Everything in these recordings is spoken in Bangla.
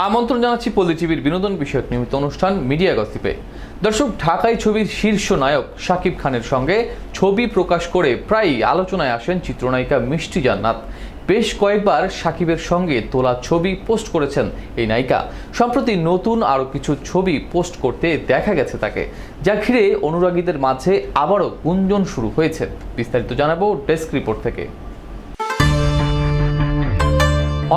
আমন্ত্রণ জানাচ্ছি পল্লী টিভির বিনোদন বিষয়ক নিয়মিত অনুষ্ঠান মিডিয়া গসিপে। দর্শক ঢাকাই ছবির শীর্ষ নায়ক শাকিব খানের সঙ্গে ছবি প্রকাশ করে প্রায়ই আলোচনায় আসেন চিত্রনায়িকা মিষ্টি জান্নাত। বেশ কয়েকবার সাকিবের সঙ্গে তোলা ছবি পোস্ট করেছেন এই নায়িকা। সম্প্রতি নতুন আরও কিছু ছবি পোস্ট করতে দেখা গেছে তাকে, যা ঘিরে অনুরাগীদের মাঝে আবারও গুঞ্জন শুরু হয়েছে। বিস্তারিত জানাব ডেস্ক রিপোর্ট থেকে।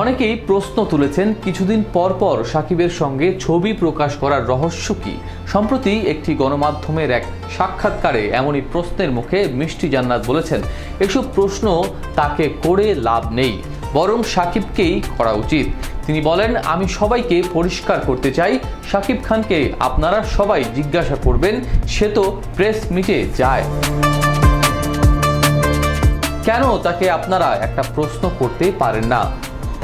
অনেকেই প্রশ্ন তুলেছেন, কিছুদিন পর পর সাকিবের সঙ্গে ছবি প্রকাশ করার রহস্য কি? সম্প্রতি একটি গণমাধ্যমের এক সাক্ষাৎকারে এমনই প্রশ্নের মুখে মিষ্টি জান্নাত বলেছেন, এসব প্রশ্ন তাকে করে লাভ নেই, বরং সাকিবকেই করা উচিত। তিনি বলেন, আমি সবাইকে পরিষ্কার করতে চাই, সাকিব খানকে আপনারা সবাই জিজ্ঞাসা করবেন, সে তো প্রেস মিটে যায়। কেন তাকে আপনারা একটা প্রশ্ন করতে পারেন না?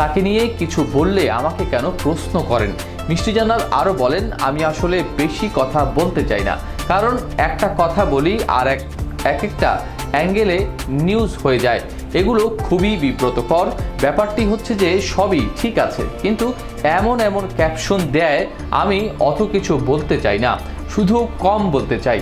তাকে নিয়ে কিছু বললে আমাকে কেন প্রশ্ন করেন? মিষ্টি জান্নাত আরও বলেন, আমি আসলে বেশি কথা বলতে চাই না। কারণ একটা কথা বলি আর এক এক একটা অ্যাঙ্গেলে নিউজ হয়ে যায়। এগুলো খুবই বিব্রতকর। ব্যাপারটি হচ্ছে যে সবই ঠিক আছে। কিন্তু এমন এমন ক্যাপশন দেয়, আমি অত কিছু বলতে চাই না। শুধু কম বলতে চাই।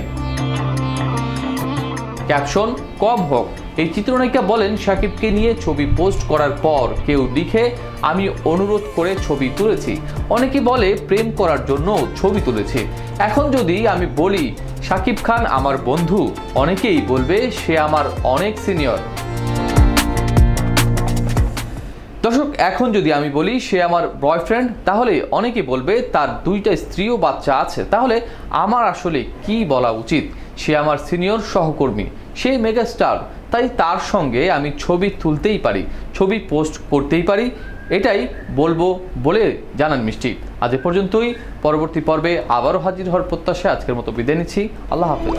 ক্যাপশন কম হোক। এই চিত্রনায়িকা বলেন, সাকিবকে নিয়ে ছবি পোস্ট করার পর কেউ লিখে, আমি অনুরোধ করে ছবি তুলেছি। অনেকে বলে, প্রেম করার জন্য ছবি তুলেছি। এখন যদি আমি বলি, সাকিব খান আমার বন্ধু। অনেকেই বলবে, সে আমার অনেক সিনিয়র। দর্শক, এখন যদি আমি বলি, সে আমার বয়ফ্রেন্ড, তাহলে অনেকে বলবে, তার দুইটা স্ত্রী ও বাচ্চা আছে। তাহলে আমার আসলে কি বলা উচিত? সে আমার সিনিয়র সহকর্মী, সে মেগাস্টার। তাই তার সঙ্গে আমি ছবি তুলতেই পারি, ছবি পোস্ট করতেই পারি, এটাই বলব বলে জানান মিষ্টি। আজ এ পর্যন্তই, পরবর্তী পর্বে আবারও হাজির হওয়ার প্রত্যাশে আজকের মতো বিদায় নিচ্ছি। আল্লাহ হাফেজ।